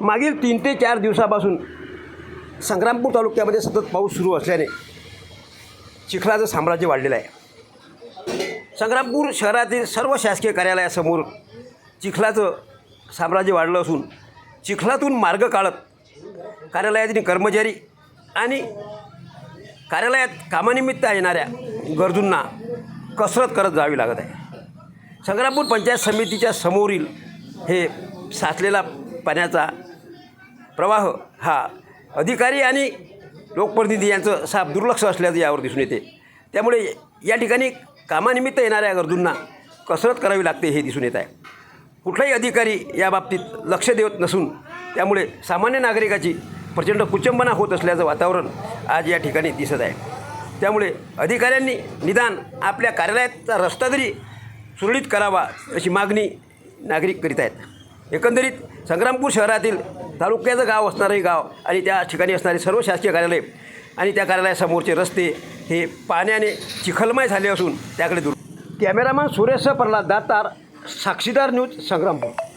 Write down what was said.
मागील तीन ते चार दिवसापासून संग्रामपूर तालुक्यामध्ये सतत पाऊस सुरू असल्याने चिखलाचं साम्राज्य वाढलेलं आहे. संग्रामपूर शहरातील सर्व शासकीय कार्यालयासमोर चिखलाचं साम्राज्य वाढलं असून चिखलातून मार्ग काढत कार्यालयातील कर्मचारी आणि कार्यालयात कामानिमित्त येणाऱ्या गरजूंना कसरत करत जावी लागत आहे. संग्रामपूर पंचायत समितीच्या समोरील हे साचलेला पाण्याचा प्रवाह हा. अधिकारी आणि लोकप्रतिनिधी यांचं साफ दुर्लक्ष असल्याचं यावर दिसून येते. त्यामुळे या ठिकाणी कामानिमित्त येणाऱ्या गरजूंना कसरत करावी लागते हे दिसून येत आहे. कुठलाही अधिकारी या बाबतीत लक्ष देत नसून त्यामुळे सामान्य नागरिकाची प्रचंड कुचंबना होत असल्याचं वातावरण आज या ठिकाणी दिसत आहे. त्यामुळे अधिकाऱ्यांनी निदान आपल्या कार्यालयाचा रस्ता तरी सुरळीत करावा अशी मागणी नागरिक करीत आहेत. एकंदरीत संग्रामपूर शहरातील तालुक्याचं गाव असणारं हे गाव आणि त्या ठिकाणी असणारे सर्व शासकीय कार्यालय आणि त्या कार्यालयासमोरचे रस्ते हे पाण्याने चिखलमय झाले असून त्याकडे दूर कॅमेरामॅन सुरेश प्रल्हाद दातार साक्षीदार न्यूज संग्रामपूर.